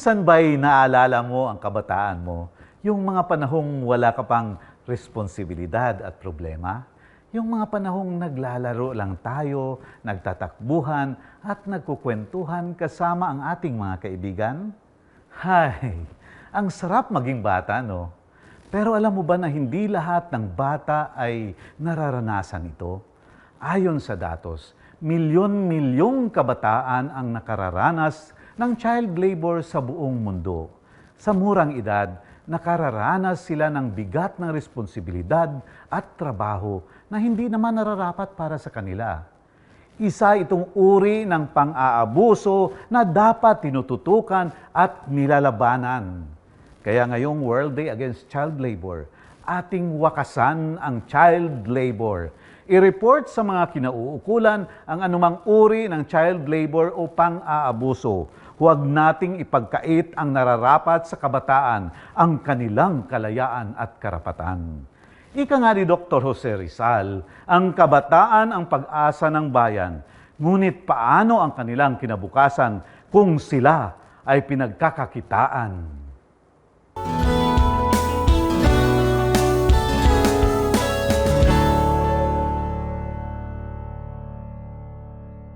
Minsan ba'y naalala mo ang kabataan mo, yung mga panahong wala ka pang responsibilidad at problema? Yung mga panahong naglalaro lang tayo, nagtatakbuhan at nagkukwentuhan kasama ang ating mga kaibigan? Hay, ang sarap maging bata, no? Pero alam mo ba na hindi lahat ng bata ay nararanasan ito? Ayon sa datos, milyon-milyong kabataan ang nakararanas ng child labor sa buong mundo. Sa murang edad, nakararanas sila ng bigat ng responsibilidad at trabaho na hindi naman nararapat para sa kanila. Isa itong uri ng pang-aabuso na dapat tinututukan at nilalabanan. Kaya ngayong World Day Against Child Labor, ating wakasan ang child labor. I-report sa mga kinauukulan ang anumang uri ng child labor o pang-aabuso. Huwag nating ipagkait ang nararapat sa kabataan, ang kanilang kalayaan at karapatan. Ika nga ni Dr. Jose Rizal, ang kabataan ang pag-asa ng bayan. Ngunit paano ang kanilang kinabukasan kung sila ay pinagkakakitaan?